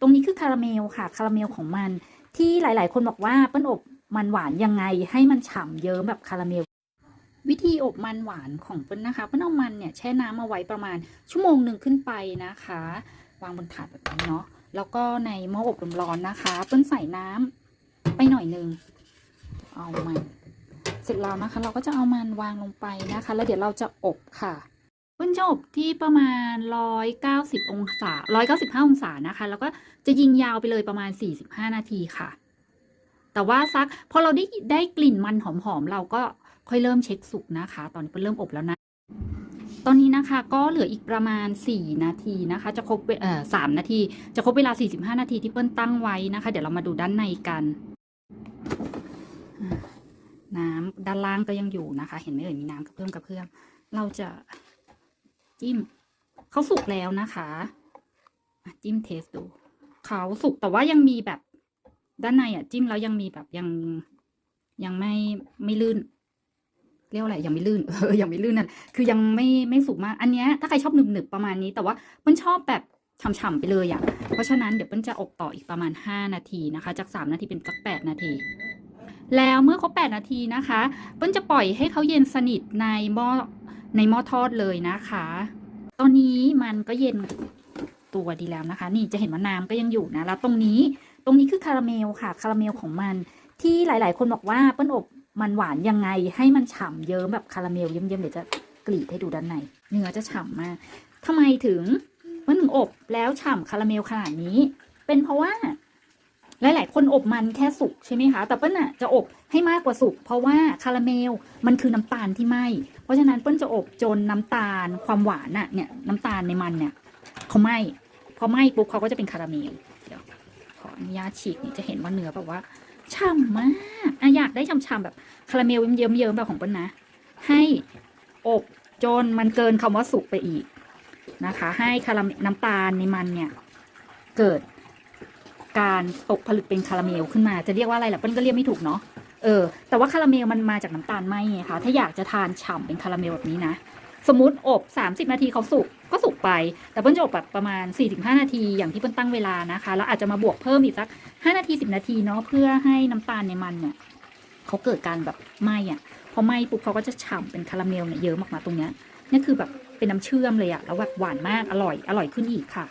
ตรงนี้คือคาราเมลค่ะคาราเมลของมัน ที่หลาย ๆ คนบอกว่าเปิ้ลอบมันหวานยังไงให้มันฉ่ำเยิ้มแบบคาราเมล วิธีอบมันหวานของเปิ้ลนะคะเปิ้ลเอามันเนี่ยแช่น้ำเอาไว้ประมาณชั่วโมงหนึ่งขึ้นไปนะคะ วางบนถาดแบบนี้เนาะแล้วก็ในหม้ออบลมร้อนนะคะ เปิ้ลใส่น้ำไปหน่อยหนึ่งเอามัน เสร็จแล้วนะคะ เราก็จะเอามันวางลงไปนะคะ แล้วเดี๋ยวเราจะอบค่ะ เปิ้ลจะอบที่ประมาณ 190 องศา 195 องศานะคะ แล้วก็จะยิงยาวไปเลยประมาณ 45 นาทีค่ะ แต่ว่าสักพอเราได้ได้กลิ่นมันหอมๆ เราก็ค่อยเริ่มเช็คสุกนะคะ ตอนนี้เปิ้ลเริ่มอบแล้วนะ ตอนนี้นะคะก็เหลืออีกประมาณ 4 นาทีนะคะ จะครบเอ่อ3นาที จะครบเวลา 45 นาทีที่เปิ้ลตั้งไว้นะคะ เดี๋ยวเรามาดูด้านในกันน้ำด้านล่างก็ยังอยู่นะคะ เห็นไหมเอ่ยมีน้ำกระเพื่อมกระเพื่อมเราจะ จิ้มเขาสุกแล้วนะคะจิ้มเทสดูเขาสุกแต่ว่ายังมีแบบด้านในอะ จิ้มแล้วยังมีแบบยังยังไม่ไม่ลื่น เรียกอะไรยังไม่ลื่นเออยังไม่ลื่นนั่นคือยังไม่ไม่สุกมาก อันเนี้ยถ้าใครชอบหนึบๆประมาณนี้ แต่ว่าเปิ้ลชอบแบบฉ่ำๆไปเลยอะ่ะเพราะฉะนั้นเดี๋ยวเปิ้ลจะอบต่ออีกประมาณ 5 นาทีนะคะ จาก 3 นาทีเป็นสัก 8 นาที แล้วเมื่อครบ8นาทีนะคะ เปิ้ลจะปล่อยให้เขาเย็นสนิทในหม้อ ในหม้อทอดเลยนะคะ ตอนนี้มันก็เย็นตัวดีแล้วนะคะ นี่จะเห็นว่าน้ำก็ยังอยู่นะแล้วตรงนี้ตรงนี้คือคาราเมลค่ะ คาราเมลของมัน ที่หลาย ๆ คนบอกว่าเปิ้ลอบมันหวานยังไงให้มันฉ่ำเยิ้มแบบคาราเมลเยิ้มๆเดี๋ยวจะกรีดให้ดูด้านใน เนื้อจะฉ่ำมากทำไมถึงเปิ้ลถึงอบแล้วฉ่ำคาราเมลขนาดนี้ เป็นเพราะว่า หลายๆ คนอบมันแค่สุกใช่ไหมคะ แต่เปิ้ลน่ะจะอบให้มากกว่าสุกเพราะว่าคาราเมลมันคือน้ำตาลที่ไหมเพราะฉะนั้นเปิ้ลจะอบจนน้ำตาลความหวานน่ะเนี่ยน้ำตาลในมันเนี่ยเขาไหมพอไหมปุ๊บเขาก็จะเป็นคาราเมลเดี๋ยวขออนุญาตฉีกนี่จะเห็นว่าเนื้อแบบว่าฉ่ำมากอะอยากได้ฉ่ำๆแบบคาราเมลเยิ้มๆแบบของเปิ้ลนะ ให้อบจนมันเกินคำว่าสุกไปอีกนะคะ ให้คาราเมลน้ำตาลในมันเนี่ยเกิด การตกผลึกเป็นคาราเมลขึ้นมาจะเรียกว่าอะไรล่ะเปิ้ลก็เรียกไม่ถูกเนาะเออแต่ว่าคาราเมลมันมาจากน้ำตาลไหมไงคะถ้าอยากจะทานฉ่ำเป็นคาราเมลแบบนี้นะสมมติอบ 30 นาทีเขาสุกก็สุกไป แต่เปิ้ลจะอบแบบประมาณ 4-5 นาทีอย่างที่เปิ้ลตั้งเวลานะคะ แล้วอาจจะมาบวกเพิ่มอีกสัก 5 นาที 10 นาทีเนาะเพื่อให้น้ำตาลในมันเนี่ยเขาเกิดการแบบไหมอะพอไหมปุ๊บเขาก็จะฉ่ำเป็นคาราเมลเนี่ยเยอะมากมาตรงเนี้ยนี่คือแบบเป็นน้ำเชื่อมเลยอะแล้วแบบหวานมากอร่อย อร่อยขึ้นอีกค่ะ